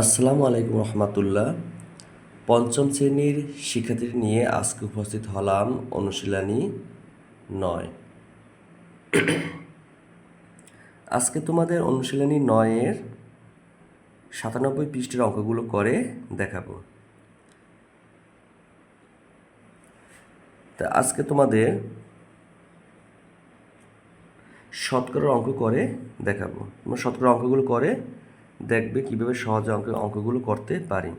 আসসালামু আলাইকুম রহমতুল্লাহ। পঞ্চম শ্রেণির শিক্ষার্থী নিয়ে আজকে উপস্থিত হলাম অনুশীলনী নয়। আজকে তোমাদের অনুশীলনী নয়ের সাতানব্বই পৃষ্ঠের অঙ্কগুলো করে দেখাবো। তা আজকে তোমাদের শতকরার অঙ্ক করে দেখাবো। শতকরা অঙ্কগুলো করে দেখবে কীভাবে সহজে অঙ্ক, অঙ্কগুলো করতে পারি।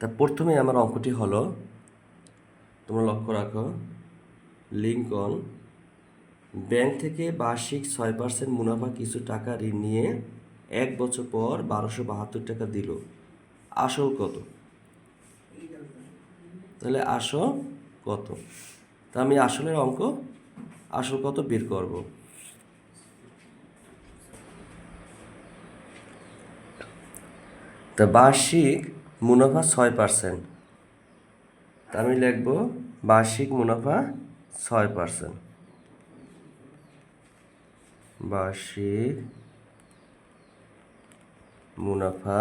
তা প্রথমে আমার অঙ্কটি হলো, তোমরা লক্ষ্য রাখো, লিঙ্কন, ব্যাংক থেকে বার্ষিক ছয় পার্সেন্ট মুনাফা কিছু টাকা ঋণ নিয়ে এক বছর পর বারোশো বাহাত্তর টাকা দিল। আসল কত? তাহলে আসল কত? তা আমি আসলের অঙ্ক, আসল কত বের করব? তা বার্ষিক মুনাফা ছয় পার্সেন্ট আমি লিখব বার্ষিক মুনাফা ছয় পার্সেন্ট বার্ষিক মুনাফা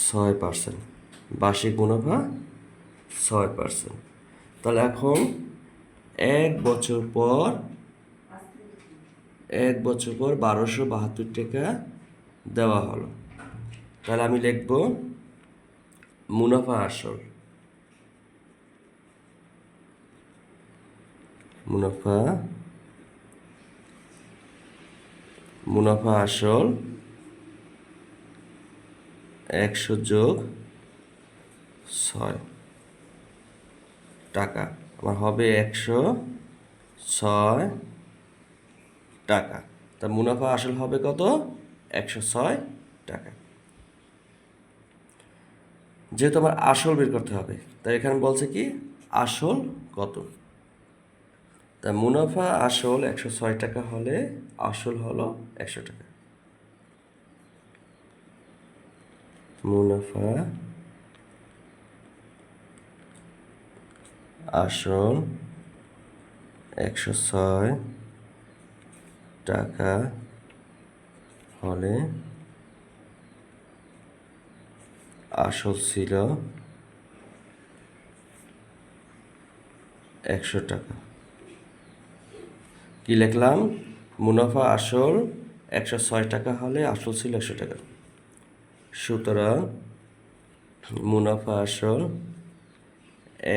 ছয় পার্সেন্ট বার্ষিক মুনাফা ছয় পার্সেন্ট তাহলে এখন এক বছর পর এক বছর পর বারোশো বাহাত্তর টাকা দেওয়া হলো। তাহলে আমি লিখব মুনাফা আসল। মুনাফা মুনাফা আসল একশো যোগ ছয়। টাকা, আমার হবে একশো ছয় টাকা। তা মুনাফা আসল হবে কত? একশো ছয় টাকা। যেহেতু আমার আসল বের করতে হবে তাই এখানে বলছে কি, আসল কত? তা মুনাফা আসল একশো ছয় টাকা হলে আসল হলো একশো টাকা। মুনাফা আসল একশো ছয় টাকা হলে আসল ছিল একশো টাকা। কি লিখলাম? মুনাফা আসল একশো ছয় টাকা হলে আসল ছিল একশো টাকা। সুতরাং মুনাফা আসল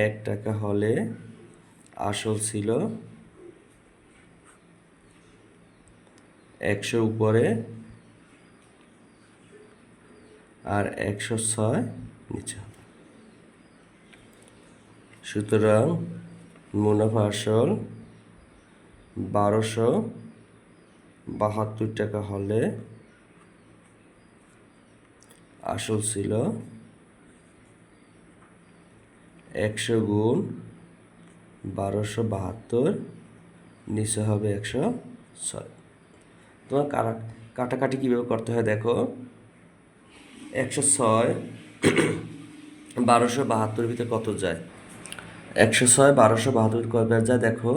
এক টাকা হলে আসল ছিল একশো উপরে আর একশো ছয় নিচে সুতরাং মুনাফা আসল বারোশো বাহাত্তর টাকা হলে আসল ছিল একশো গুণ বারোশো বাহাত্তর, নিচে হবে একশো ছয়। তোমার কাটা কাটাকাটি কীভাবে করতে হয় দেখো। একশো ছয়, বারোশো বাহাত্তর ভিতরে কত যায়? একশো ছয়, বারোশো বাহাত্তর কয়বার যায়? দেখো।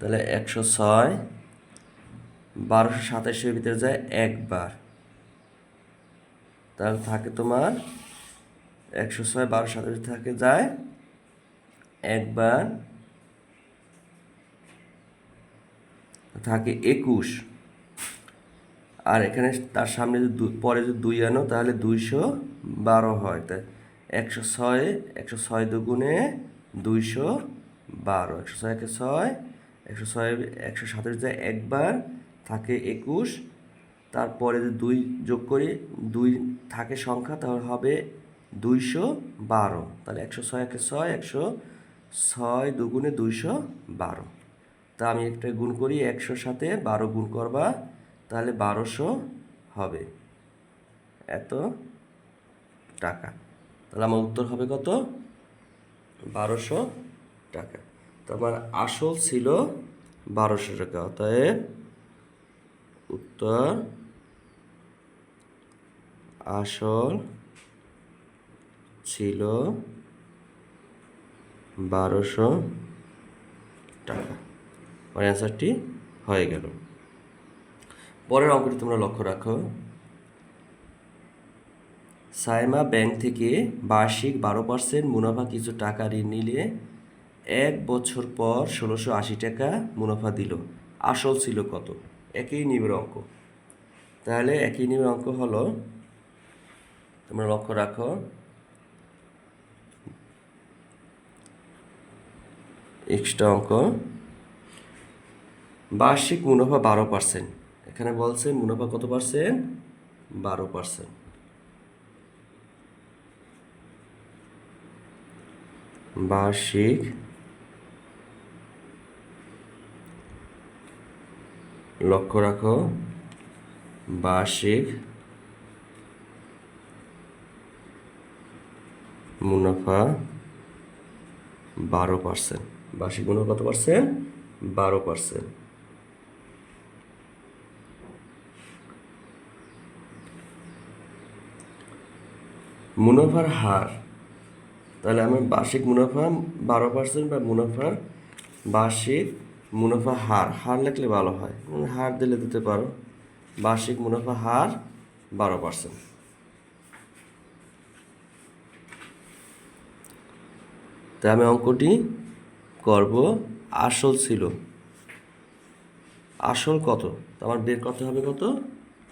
তাহলে একশো ছয়, বারোশো সাতাশের ভিতরে যায় একবার। তাহলে থাকে তোমার একশো ছয় বারো সাতাশ থাকে যায় একবার। থাকে একুশ। আর এখানে তার সামনে যদি পরে যদি দুই আনো, তাহলে দুইশো বারো হয়। তাই একশো ছয় একশো ছয় দুগুণে দুইশো বারো। একশো ছয় একে ছয়, একশো ছয় একশো সাতাশ যায় একবার থাকে একুশ। তারপরে যদি দুই যোগ করি, দুই থাকে সংখ্যা, তাহলে হবে দুইশো বারো। তাহলে একশো ছয় একে ছয়, একশো ছয় দুগুণে দুইশো বারো। তা আমি একটা গুণ করি একশোর সাথে বারো গুণ করবা তাহলে বারোশো হবে। এত টাকা। তাহলে আমার উত্তর হবে কত? বারোশো টাকা। তো আমার আসল ছিল বারোশো টাকা। অতএব উত্তর আসল ছিল বারোশো টাকা। আমার অ্যান্সারটি হয়ে গেল। পরের অঙ্কটি তোমরা লক্ষ্য রাখো। সাইমা ব্যাংক থেকে বার্ষিক বারো পার্সেন্ট মুনাফা কিছু টাকা ঋণ নিলে এক বছর পর ষোলোশো আশি টাকা মুনাফা দিল। আসল ছিল কত? একই নিবের অঙ্ক। তাহলে একই নিবের অঙ্ক হলো, তোমরা লক্ষ্য রাখো এক্সট্রা অঙ্ক। বার্ষিক মুনাফা বারো পার্সেন্ট এখানে বলছে মুনাফা কত পার্সেন্ট? বারো পার্সেন্ট। বার্ষিক লক্ষ্য রাখো, বার্ষিক মুনাফা বারো পার্সেন্ট। বার্ষিক মুনাফা কত পার্সেন্ট? বারো পার্সেন্ট। মুনাফার হার, তাহলে আমার বার্ষিক মুনাফা বারো পার্সেন্ট বা মুনাফার বার্ষিক মুনাফা হার হার লিখলে ভালো হয়। হার দিলে দিতে পারো। বার্ষিক মুনাফা হার বারো পার্সেন্ট তাই আমি অঙ্কটি করব। আসল ছিল। আসল কত? আমার বের করতে হবে কত?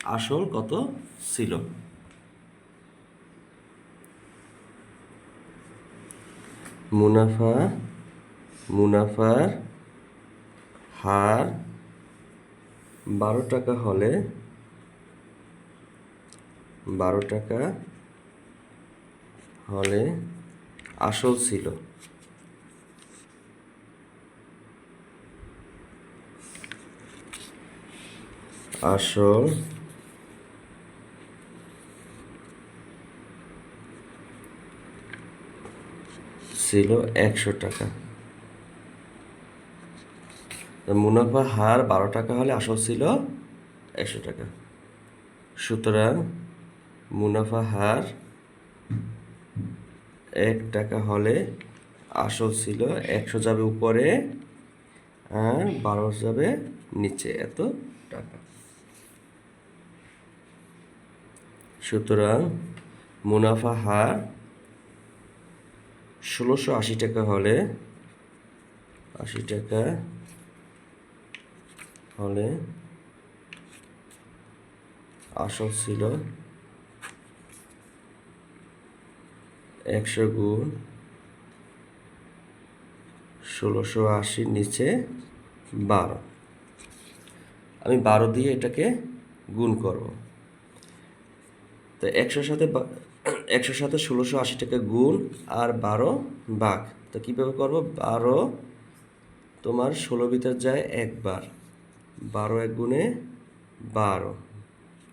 আসল কত ছিল? মুনাফা মুনাফার হার বারো টাকা হলে বারো টাকা হলে আসল ছিল। আসল ছিল একশো টাকা। মুনাফা হার বারো টাকা হলে আসল ছিল একশো টাকা। সুতরাং মুনাফা হার এক টাকা হলে আসল ছিল একশো যাবে উপরে আর বারো যাবে নিচে, এত টাকা। সুতরাং মুনাফা হার ষোলোশো আশি টাকা হলে, আশি টাকা হলে আসল ছিল একশো গুণ ষোলোশো আশির নিচে বারো। আমি বারো দিয়ে এটাকে গুণ করব। তো একশোর সাথে একশোর সাথে ষোলোশো আশি টাকা গুণ আর বারো ভাগ তো কীভাবে করব? বারো তোমার ষোলো ভিতর যায় একবার। বারো এক গুণে বারো।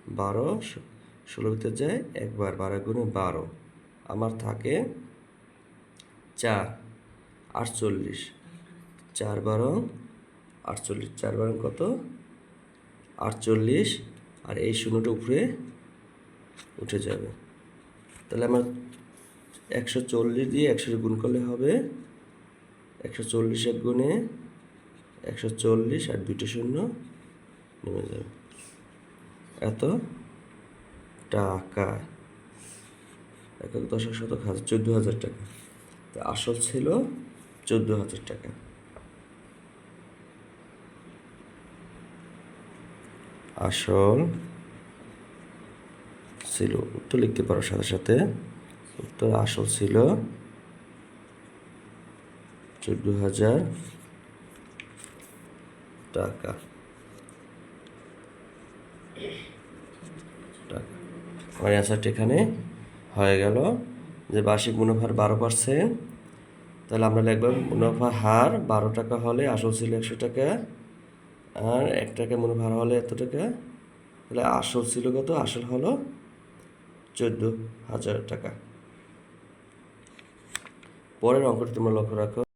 বারো ষোলো ভিতর যায় একবার। বারো এক গুণে বারো। আমার থাকে চার, আটচল্লিশ। চার বারো, আটচল্লিশ। চার বারো কত? আটচল্লিশ। আর এই শূন্যটা উপরে উঠে যাবে। তাহলে আমার একশো চল্লিশ দিয়ে একশো গুণ করলে হবে একশো চল্লিশ এক গুণে একশো চল্লিশ আর দুইটা শূন্য নেমে যাবে। এত টাকা। একক দশক শতক হাজার, চোদ্দ হাজার টাকা। তো আসল ছিল চোদ্দ হাজার টাকা। আসল ছিল, উত্তর লিখতে পারো সাথে সাথে। উত্তর আসল ছিল চোদ্দ হাজার টাকা। আমার অ্যান্সারটি এখানে হয়ে গেল যে বার্ষিক মুনাফার বারো পার্সেন্ট তাহলে আমরা লিখব মুনাফা হার বারো টাকা হলে আসল ছিল একশো টাকা, আর এক টাকা মুনাফা হলে এত টাকা? তাহলে আসল ছিল কত? আসল হলো চোদ্দ হাজার টাকা। পরের অঙ্কটি তোমরা লক্ষ্য রাখো।